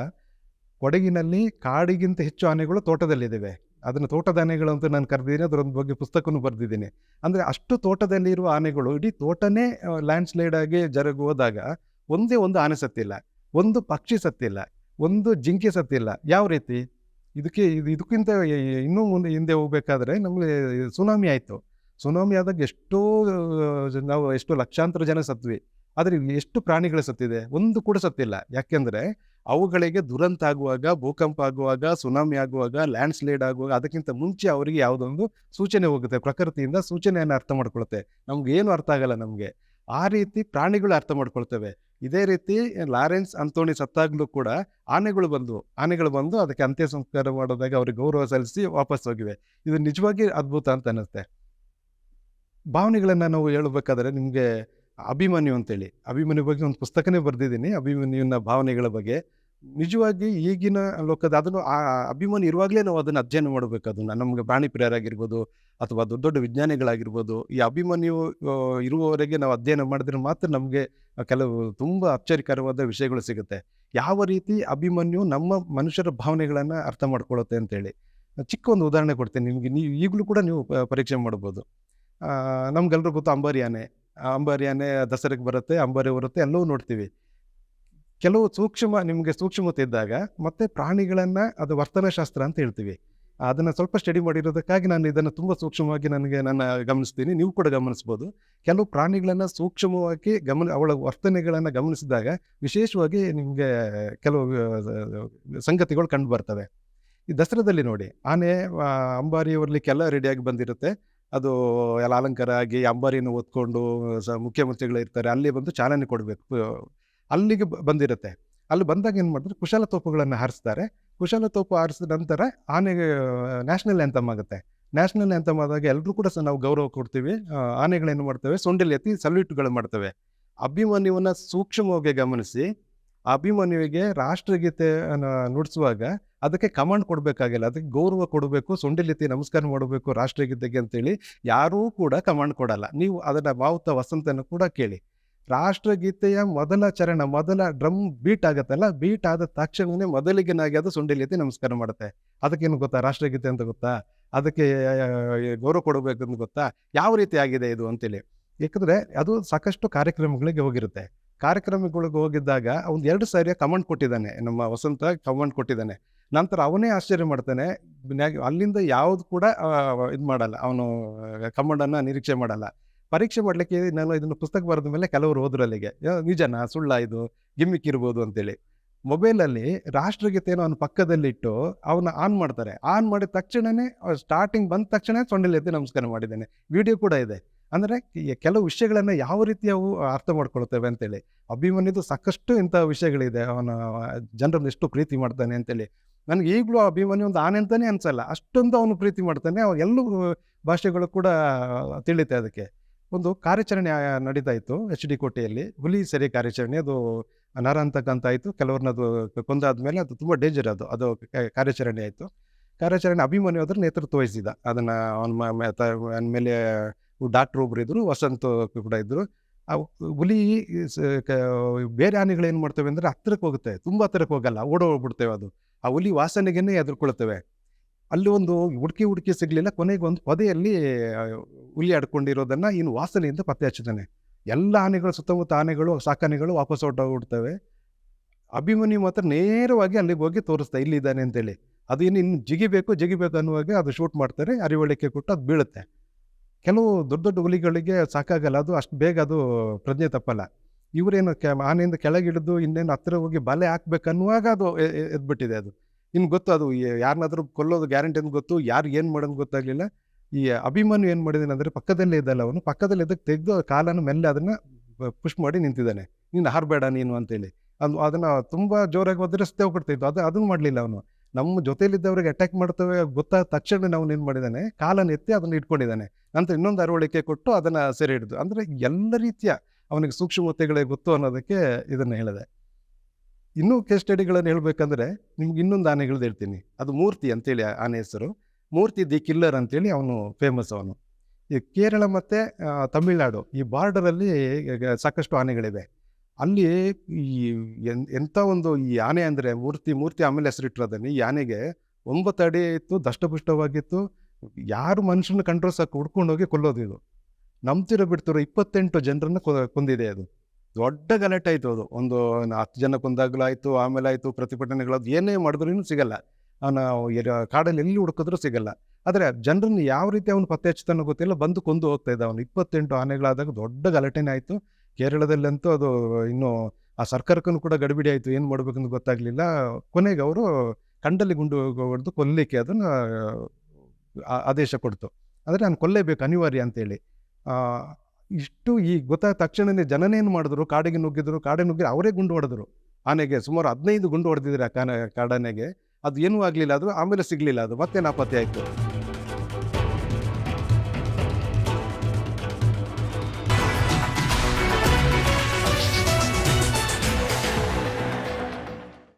ಕೊಡಗಿನಲ್ಲಿ ಕಾಡಿಗಿಂತ ಹೆಚ್ಚು ಆನೆಗಳು ತೋಟದಲ್ಲಿದ್ದಾವೆ. ಅದನ್ನು ತೋಟದ ಆನೆಗಳು ಅಂತ ನಾನು ಕರೆದಿದ್ದೀನಿ, ಅದರೊಂದು ಬಗ್ಗೆ ಪುಸ್ತಕನೂ ಬರೆದಿದ್ದೀನಿ. ಅಂದರೆ ಅಷ್ಟು ತೋಟದಲ್ಲಿರುವ ಆನೆಗಳು ಇಡೀ ತೋಟನೇ ಲ್ಯಾಂಡ್ ಸ್ಲೈಡ್ ಆಗಿ ಜರುಗಿ ಹೋದಾಗ ಒಂದೇ ಒಂದು ಆನೆ ಸತ್ತಿಲ್ಲ, ಒಂದು ಪಕ್ಷಿ ಸತ್ತಿಲ್ಲ, ಒಂದು ಜಿಂಕೆ ಸತ್ತಿಲ್ಲ. ಯಾವ ರೀತಿ? ಇದಕ್ಕೆ ಇದು, ಇದಕ್ಕಿಂತ ಇನ್ನೂ ಮುಂದೆ ಹಿಂದೆ ಹೋಗ್ಬೇಕಾದ್ರೆ ನಮಗೆ ಸುನಾಮಿ ಆಯಿತು. ಸುನಾಮಿ ಆದಾಗ ಎಷ್ಟೋ ನಾವು ಎಷ್ಟೋ ಲಕ್ಷಾಂತರ ಜನ ಸತ್ವಿ. ಆದರೆ ಎಷ್ಟು ಪ್ರಾಣಿಗಳು ಸತ್ತಿದೆ? ಒಂದು ಕೂಡ ಸತ್ತಿಲ್ಲ. ಯಾಕೆಂದರೆ ಅವುಗಳಿಗೆ ದುರಂತ ಆಗುವಾಗ, ಭೂಕಂಪ ಆಗುವಾಗ, ಸುನಾಮಿ ಆಗುವಾಗ ಲ್ಯಾಂಡ್ ಸ್ಲೈಡ್ ಆಗುವಾಗ, ಅದಕ್ಕಿಂತ ಮುಂಚೆ ಅವರಿಗೆ ಯಾವುದೊಂದು ಸೂಚನೆ ಹೋಗುತ್ತೆ. ಪ್ರಕೃತಿಯಿಂದ ಸೂಚನೆಯನ್ನು ಅರ್ಥ ಮಾಡ್ಕೊಳುತ್ತೆ. ನಮ್ಗೆ ಏನು ಅರ್ಥ ಆಗಲ್ಲ ನಮಗೆ. ಆ ರೀತಿ ಪ್ರಾಣಿಗಳು ಅರ್ಥ ಮಾಡ್ಕೊಳ್ತವೆ. ಇದೇ ರೀತಿ ಲಾರೆನ್ಸ್ ಅಂತೋಣಿ ಸತ್ತಾಗ್ಲೂ ಕೂಡ ಆನೆಗಳು ಬಂದು ಆನೆಗಳು ಬಂದು ಅದಕ್ಕೆ ಅಂತ್ಯ ಸಂಸ್ಕಾರ ಮಾಡೋದಾಗ ಅವ್ರಿಗೆ ಗೌರವ ಸಲ್ಲಿಸಿ ವಾಪಸ್ ಹೋಗಿವೆ. ಇದು ನಿಜವಾಗಿ ಅದ್ಭುತ ಅಂತ ಅನ್ನಿಸುತ್ತೆ. ಭಾವನೆಗಳನ್ನು ನಾವು ಹೇಳಬೇಕಾದ್ರೆ ನಿಮಗೆ ಅಭಿಮನ್ಯು ಅಂತೇಳಿ. ಅಭಿಮನ್ಯು ಬಗ್ಗೆ ಒಂದು ಪುಸ್ತಕನೇ ಬರೆದಿದ್ದೀನಿ. ಅಭಿಮನ್ಯುವಿನ ಭಾವನೆಗಳ ಬಗ್ಗೆ. ನಿಜವಾಗಿ ಈಗಿನ ಲೋಕದ ಅದನ್ನು ಆ ಅಭಿಮಾನಿ ಇರುವಾಗಲೇ ನಾವು ಅದನ್ನು ಅಧ್ಯಯನ ಮಾಡಬೇಕು. ಅದನ್ನು ನಮಗೆ ಪ್ರಾಣಿ ಪ್ರಿಯರಾಗಿರ್ಬೋದು ಅಥವಾ ದೊಡ್ಡ ದೊಡ್ಡ ವಿಜ್ಞಾನಿಗಳಾಗಿರ್ಬೋದು. ಈ ಅಭಿಮನ್ಯು ಇರುವವರೆಗೆ ನಾವು ಅಧ್ಯಯನ ಮಾಡಿದ್ರೆ ಮಾತ್ರ ನಮಗೆ ಕೆಲವು ತುಂಬ ಆಶ್ಚರ್ಯಕರವಾದ ವಿಷಯಗಳು ಸಿಗುತ್ತೆ. ಯಾವ ರೀತಿ ಅಭಿಮನ್ಯು ನಮ್ಮ ಮನುಷ್ಯರ ಭಾವನೆಗಳನ್ನು ಅರ್ಥ ಮಾಡ್ಕೊಳ್ಳುತ್ತೆ ಅಂತೇಳಿ. ಚಿಕ್ಕ ಒಂದು ಉದಾಹರಣೆ ಕೊಡ್ತೇನೆ ನಿಮಗೆ. ನೀವು ಈಗಲೂ ಕೂಡ ನೀವು ಪರೀಕ್ಷೆ ಮಾಡ್ಬೋದು. ನಮ್ಗೆಲ್ರಿಗೂ ಗೊತ್ತು ಅಂಬಾರಿ ಅಂಬಾರಿ ಆನೆ ದಸರಾಗೆ ಬರುತ್ತೆ, ಅಂಬಾರಿ ಬರುತ್ತೆ, ಎಲ್ಲವೂ ನೋಡ್ತೀವಿ. ಕೆಲವು ಸೂಕ್ಷ್ಮ, ನಿಮಗೆ ಸೂಕ್ಷ್ಮತೆ ಇದ್ದಾಗ ಮತ್ತೆ ಪ್ರಾಣಿಗಳನ್ನು ಅದು ವರ್ತನಶಾಸ್ತ್ರ ಅಂತ ಹೇಳ್ತೀವಿ. ಅದನ್ನು ಸ್ವಲ್ಪ ಸ್ಟಡಿ ಮಾಡಿರೋದಕ್ಕಾಗಿ ನಾನು ಇದನ್ನು ತುಂಬ ಸೂಕ್ಷ್ಮವಾಗಿ ನನಗೆ ನಾನು ಗಮನಿಸ್ತೀನಿ. ನೀವು ಕೂಡ ಗಮನಿಸ್ಬೋದು. ಕೆಲವು ಪ್ರಾಣಿಗಳನ್ನು ಸೂಕ್ಷ್ಮವಾಗಿ ಗಮನ, ಅವಳ ವರ್ತನೆಗಳನ್ನು ಗಮನಿಸಿದಾಗ ವಿಶೇಷವಾಗಿ ನಿಮಗೆ ಕೆಲವು ಸಂಗತಿಗಳು ಕಂಡು ಬರ್ತವೆ. ಈ ದಸರಾದಲ್ಲಿ ನೋಡಿ, ಆನೆ ಅಂಬಾರಿಯವರಲ್ಲಿ ಅಂಬಾರಿ ಹೊರ್ಲಿಕ್ಕೆಲ್ಲ ರೆಡಿಯಾಗಿ ಬಂದಿರುತ್ತೆ. ಅದು ಎಲ್ಲ ಅಲಂಕಾರ ಆಗಿ ಅಂಬಾರಿಯನ್ನು ಓದ್ಕೊಂಡು ಸ ಮುಖ್ಯಮಂತ್ರಿಗಳು ಇರ್ತಾರೆ, ಅಲ್ಲಿ ಬಂದು ಚಾಲನೆ ಕೊಡಬೇಕು. ಅಲ್ಲಿಗೆ ಬಂದಿರುತ್ತೆ. ಅಲ್ಲಿ ಬಂದಾಗ ಏನು ಮಾಡ್ತಾರೆ, ಕುಶಲ ತೋಪುಗಳನ್ನು ಹಾರಿಸ್ತಾರೆ. ಕುಶಲ ತೋಪು ಹಾರಿಸಿದ ನಂತರ ಆನೆಗೆ, ನ್ಯಾಷನಲ್ ಆ್ಯಂಥಮ್ ಆಗುತ್ತೆ. ನ್ಯಾಷನಲ್ ಆ್ಯಂಥಮ್ ಆದಾಗ ಎಲ್ಲರೂ ಕೂಡ ಸಹ ನಾವು ಗೌರವ ಕೊಡ್ತೀವಿ. ಆನೆಗಳೇನು ಮಾಡ್ತವೆ, ಸೊಂಡಿಲ್ ಎತ್ತಿ ಸಲ್ಯೂಟ್ಗಳು ಮಾಡ್ತವೆ. ಅಭಿಮನ್ಯುವನ್ನು ಸೂಕ್ಷ್ಮವಾಗಿ ಗಮನಿಸಿ, ಅಭಿಮನ್ಯುವಿಗೆ ರಾಷ್ಟ್ರಗೀತೆ ನುಡಿಸುವಾಗ ಅದಕ್ಕೆ ಕಮಾಂಡ್ ಕೊಡಬೇಕಾಗಿಲ್ಲ, ಅದಕ್ಕೆ ಗೌರವ ಕೊಡಬೇಕು, ಸೊಂಡಿಲಿತಿ ನಮಸ್ಕಾರ ಮಾಡಬೇಕು ರಾಷ್ಟ್ರಗೀತೆಗೆ ಅಂತೇಳಿ ಯಾರೂ ಕೂಡ ಕಮಾಂಡ್ ಕೊಡಲ್ಲ. ನೀವು ಅದನ್ನು ಭಾವುತ ವಸಂತನ ಕೂಡ ಕೇಳಿ. ರಾಷ್ಟ್ರಗೀತೆಯ ಮೊದಲ ಚರಣ, ಮೊದಲ ಡ್ರಮ್ ಬೀಟ್ ಆಗುತ್ತಲ್ಲ ಬೀಟ್ ಆದ ತಕ್ಷಣವೇ ಮೊದಲಿಗೆನಾಗಿ ಅದು ಸೊಂಡಿಲಿತಿ ನಮಸ್ಕಾರ ಮಾಡುತ್ತೆ. ಅದಕ್ಕೇನು ಗೊತ್ತಾ? ರಾಷ್ಟ್ರಗೀತೆ ಅಂತ ಗೊತ್ತಾ? ಅದಕ್ಕೆ ಗೌರವ ಕೊಡಬೇಕು ಅಂತ ಗೊತ್ತಾ? ಯಾವ ರೀತಿ ಆಗಿದೆ ಇದು ಅಂತೇಳಿ. ಯಾಕಂದರೆ ಅದು ಸಾಕಷ್ಟು ಕಾರ್ಯಕ್ರಮಗಳಿಗೆ ಹೋಗಿರುತ್ತೆ. ಕಾರ್ಯಕ್ರಮಗಳಿಗೆ ಹೋಗಿದ್ದಾಗ ಒಂದು ಎರಡು ಸಾರಿ ಕಮಾಂಡ್ ಕೊಟ್ಟಿದ್ದಾನೆ. ನಮ್ಮ ವಸಂತ ಕಮಾಂಡ್ ಕೊಟ್ಟಿದ್ದಾನೆ. ನಂತರ ಅವನೇ ಆಶ್ಚರ್ಯ ಮಾಡ್ತಾನೆ ಅಲ್ಲಿಂದ ಯಾವುದು ಕೂಡ ಇದು ಮಾಡಲ್ಲ, ಅವನು ಕಮಾಂಡನ್ನು ನಿರೀಕ್ಷೆ ಮಾಡಲ್ಲ. ಪರೀಕ್ಷೆ ಮಾಡಲಿಕ್ಕೆ ನಾನು ಇದನ್ನು ಪುಸ್ತಕ ಬರೆದ ಮೇಲೆ ಕೆಲವರು ಹೋದ್ರು ಅಲ್ಲಿಗೆ. ನಿಜನ? ಸುಳ್ಳ ಇದು? ಗಿಮ್ಮಿಕ್ ಇರ್ಬೋದು ಅಂತೇಳಿ. ಮೊಬೈಲಲ್ಲಿ ರಾಷ್ಟ್ರಗೀತೆಯನ್ನು ಅವನ ಪಕ್ಕದಲ್ಲಿಟ್ಟು ಅವನ್ನ ಆನ್ ಮಾಡ್ತಾರೆ. ಆನ್ ಮಾಡಿದ ತಕ್ಷಣನೇ ಸ್ಟಾರ್ಟಿಂಗ್ ಬಂದ ತಕ್ಷಣ ಸೊಂಡಿಲೆತ್ತಿ ನಮಸ್ಕಾರ ಮಾಡಿದ್ದೇನೆ. ವಿಡಿಯೋ ಕೂಡ ಇದೆ. ಅಂದರೆ ಕೆಲವು ವಿಷಯಗಳನ್ನು ಯಾವ ರೀತಿ ಅವು ಅರ್ಥ ಮಾಡ್ಕೊಳ್ತೇವೆ ಅಂತೇಳಿ. ಅಭಿಮಾನಿದು ಸಾಕಷ್ಟು ಇಂಥ ವಿಷಯಗಳಿದೆ. ಅವನ ಜನರನ್ನು ಎಷ್ಟು ಪ್ರೀತಿ ಮಾಡ್ತಾನೆ ಅಂತೇಳಿ. ನನಗೆ ಈಗಲೂ ಅಭಿಮಾನಿ ಒಂದು ಆನೆ ಅಂತಾನೆ ಅನಿಸಲ್ಲ. ಅಷ್ಟೊಂದು ಅವನು ಪ್ರೀತಿ ಮಾಡ್ತಾನೆ. ಎಲ್ಲೂ ಭಾಷೆಗಳು ಕೂಡ ತಿಳಿತೆ ಅದಕ್ಕೆ. ಒಂದು ಕಾರ್ಯಾಚರಣೆ ನಡೀತಾ ಇತ್ತು ಎಚ್ ಡಿ ಕೋಟೆಯಲ್ಲಿ. ಹುಲಿ ಸರಿ ಕಾರ್ಯಾಚರಣೆ, ಅದು ನರ ಅಂತಕ್ಕಂಥ ಆಯಿತು ಕೆಲವ್ರನ್ನ ಅದು ಕೊಂದಾದ್ಮೇಲೆ ಅದು ತುಂಬ ಡೇಂಜರ್ ಅದು. ಅದು ಕಾರ್ಯಾಚರಣೆ ಆಯಿತು. ಕಾರ್ಯಾಚರಣೆ ಅಭಿಮಾನಿ ಅದ್ರ ನೇತೃತ್ವ ವಹಿಸಿದ. ಅದನ್ನು ಅವನ ಮೇಲೆ ಡಾಕ್ಟ್ರ್ ಒಬ್ರು ಇದ್ದರು ವಸಂತ ಕೂಡ ಇದ್ರು. ಆ ಹುಲಿ ಬೇರೆ ಆನೆಗಳು ಏನು ಮಾಡ್ತವೆ ಅಂದರೆ ಹತ್ತಿರಕ್ಕೆ ಹೋಗುತ್ತೆ. ತುಂಬ ಹತ್ತಿರಕ್ಕೆ ಹೋಗಲ್ಲ. ಓಡೋಗ್ಬಿಡ್ತೇವೆ ಅದು. ಆ ಹುಲಿ ವಾಸನೆಗೇನೆ ಎದುರ್ಕೊಳ್ತವೆ ಅಲ್ಲಿ ಒಂದು ಹುಡುಕಿ ಹುಡುಕಿ ಸಿಗಲಿಲ್ಲ, ಕೊನೆಗೆ ಒಂದು ಪೊದೆಯಲ್ಲಿ ಹುಲಿ ಆಡ್ಕೊಂಡಿರೋದನ್ನ ಇನ್ನು ವಾಸನೆಯಿಂದ ಪತ್ತೆ ಹಚ್ಚಿದ್ದಾನೆ ಎಲ್ಲ ಆನೆಗಳು, ಸುತ್ತಮುತ್ತ ಆನೆಗಳು ಸಾಕಾನೆಗಳು ವಾಪಸ್ ಹೊರಟೋಗ್ಬಿಡ್ತವೆ ಅಭಿಮನ್ಯು ಮಾತ್ರ ನೇರವಾಗಿ ಅಲ್ಲಿಗೆ ಹೋಗಿ ತೋರಿಸ್ತಾ, ಇಲ್ಲಿದ್ದಾನೆ ಅಂತೇಳಿ. ಅದು ಇನ್ನು ಇನ್ನು ಜಿಗಿಬೇಕು ಜಿಗಿಬೇಕು ಅನ್ನುವಾಗ ಅದು ಶೂಟ್ ಮಾಡ್ತಾರೆ, ಅರಿವಳಿಕೆ ಕೊಟ್ಟು ಅದು ಬೀಳುತ್ತೆ. ಕೆಲವು ದೊಡ್ಡ ದೊಡ್ಡ ಹುಲಿಗಳಿಗೆ ಸಾಕಾಗಲ್ಲ, ಅದು ಅಷ್ಟು ಬೇಗ ಅದು ಪ್ರಜ್ಞೆ ತಪ್ಪಲ್ಲ. ಇವರೇನು ಕೆ, ಆನೆಯಿಂದ ಕೆಳಗಿಳಿದು ಇನ್ನೇನು ಹತ್ತಿರ ಹೋಗಿ ಬಲೆ ಹಾಕ್ಬೇಕನ್ನುವಾಗ ಅದು ಎದ್ಬಿಟ್ಟಿದೆ ಅದು. ಇನ್ನು ಗೊತ್ತು ಅದು ಯಾರನ್ನಾದ್ರೂ ಕೊಲ್ಲೋದು ಗ್ಯಾರಂಟಿ ಅಂತ ಗೊತ್ತು, ಯಾರು ಏನು ಮಾಡೋದು ಗೊತ್ತಾಗಲಿಲ್ಲ. ಈ ಅಭಿಮನ್ಯು ಏನು ಮಾಡಿದಾನೆ ಅಂದರೆ ಪಕ್ಕದಲ್ಲೇ ಇದ್ದಲ್ಲ ಅವನು. ಪಕ್ಕದಲ್ಲಿ ಇದಕ್ಕೆ ತೆಗೆದು ಕಾಲನ್ನು ಮೆಲ್ಲ ಅದನ್ನು ಪುಷ್ ಮಾಡಿ ನಿಂತಿದ್ದಾನೆ. ನೀನು ಹಾರಬೇಡ ನೀನು ಅಂತೇಳಿ. ಅದು, ಅದನ್ನು ತುಂಬ ಜೋರಾಗಿ ಒದರಿಸ್ತೇ ಹೋಗ್ಬಿಡ್ತಿತ್ತು ಅದು, ಅದನ್ನು ಮಾಡಲಿಲ್ಲ ಅವನು. ನಮ್ಮ ಜೊತೆಯಲ್ಲಿದ್ದವ್ರಿಗೆ ಅಟ್ಯಾಕ್ ಮಾಡ್ತವೆ ಗೊತ್ತಾದ ತಕ್ಷಣ ನಾವು ಏನು ಮಾಡಿದ್ದಾನೆ ಕಾಲನ್ನು ಎತ್ತಿ ಅದನ್ನು ಇಟ್ಕೊಂಡಿದ್ದಾನೆ. ನಂತರ ಇನ್ನೊಂದು ಅರವಳಿಕೆ ಕೊಟ್ಟು ಅದನ್ನು ಸೆರೆ ಹಿಡಿದು. ಅಂದರೆ ಎಲ್ಲ ರೀತಿಯ ಅವನಿಗೆ ಸೂಕ್ಷ್ಮತೆಗಳೇ ಗೊತ್ತು ಅನ್ನೋದಕ್ಕೆ ಇದನ್ನು ಹೇಳಿದೆ. ಇನ್ನೂ ಕೇಸ್ ಸ್ಟಡಿಗಳನ್ನು ಹೇಳಬೇಕಂದ್ರೆ ನಿಮ್ಗೆ ಇನ್ನೊಂದು ಆನೆ ಹೇಳ್ತೀನಿ. ಅದು ಮೂರ್ತಿ ಅಂತೇಳಿ ಆನೆ ಹೆಸರು. ಮೂರ್ತಿ ದಿ ಕಿಲ್ಲರ್ ಅಂತೇಳಿ ಅವನು ಫೇಮಸ್ ಅವನು. ಈ ಕೇರಳ ಮತ್ತು ತಮಿಳ್ನಾಡು ಈ ಬಾರ್ಡರಲ್ಲಿ ಸಾಕಷ್ಟು ಆನೆಗಳಿವೆ. ಅಲ್ಲಿ ಈ ಎನ್- ಎಂಥ ಒಂದು ಈ ಆನೆ ಅಂದರೆ ಮೂರ್ತಿ ಮೂರ್ತಿ ಆಮೇಲೆ ಹೆಸರಿಟ್ಟಿರೋದನ್ನು ಈ ಆನೆಗೆ ಒಂಬತ್ತು ಅಡಿ ಇತ್ತು, ದಷ್ಟಪುಷ್ಟವಾಗಿತ್ತು. ಯಾರು ಮನುಷ್ಯನ ಕಂಟ್ರೋಲ್ ಸಾಕು ಹುಡ್ಕೊಂಡೋಗಿ ಕೊಲ್ಲೋದು ಇದು. ನಂಬ್ತಿರೋ ಬಿಡ್ತಿರೋ ಇಪ್ಪತ್ತೆಂಟು ಜನರನ್ನು ಕೊಂದಿದೆ ಅದು. ದೊಡ್ಡ ಗಲಾಟೆ ಆಯಿತು ಅದು. ಒಂದು ಹತ್ತು ಜನ ಕೊಂದಾಗಲಾಯಿತು ಆಮೇಲೆ ಆಯಿತು ಪ್ರತಿಭಟನೆಗಳು ಅದು ಏನೇ ಮಾಡಿದ್ರೂ ಸಿಗಲ್ಲ. ಅವನ ಕಾಡಲ್ಲಿ ಎಲ್ಲಿ ಹುಡುಕಿದ್ರೂ ಸಿಗಲ್ಲ. ಆದರೆ ಜನರನ್ನು ಯಾವ ರೀತಿ ಅವನು ಪತ್ತೆ ಹಚ್ತಾನೋ ಗೊತ್ತಿಲ್ಲ. ಬಂದು ಕೊಂದು ಹೋಗ್ತಾ ಇದ್ದ ಅವನು. ಇಪ್ಪತ್ತೆಂಟು ಆನೆಗಳಾದಾಗ ದೊಡ್ಡ ಗಲಾಟೆನೇ ಆಯಿತು. ಕೇರಳದಲ್ಲಂತೂ ಅದು ಇನ್ನೂ ಆ ಸರ್ಕಾರಕ್ಕೂ ಕೂಡ ಗಡಿಬಿಡಿ ಆಯಿತು. ಏನು ಮಾಡಬೇಕಂತ ಗೊತ್ತಾಗಲಿಲ್ಲ. ಕೊನೆಗೆ ಅವರು ಕಂಡಲ್ಲಿ ಗುಂಡು ಹೊಡೆದು ಕೊಲ್ಲಿಕ್ಕೆ ಅದನ್ನು ಆದೇಶ ಕೊಡ್ತು. ಆದರೆ ನಾನು ಕೊಲ್ಲೇಬೇಕು ಅನಿವಾರ್ಯ ಅಂತೇಳಿ. ಇಷ್ಟು ಈ ಗೊತ್ತಾದ ತಕ್ಷಣನೇ ಜನನೇನು ಮಾಡಿದ್ರು? ಕಾಡಿಗೆ ನುಗ್ಗಿದ್ರು, ಕಾಡೆ ನುಗ್ಗಿ ಅವರೇ ಗುಂಡು ಹೊಡೆದ್ರು. ಆನೆಗೆ ಸುಮಾರು ಹದಿನೈದು ಗುಂಡು ಹೊಡೆದಿದ್ರು ಆ ಕಾಡಾನೆಗೆ. ಅದು ಏನೂ ಆಗಲಿಲ್ಲ ಅದು ಆಮೇಲೆ ಸಿಗಲಿಲ್ಲ, ಅದು ಮತ್ತೆ ನಾಪತ್ತೆ ಆಯಿತು?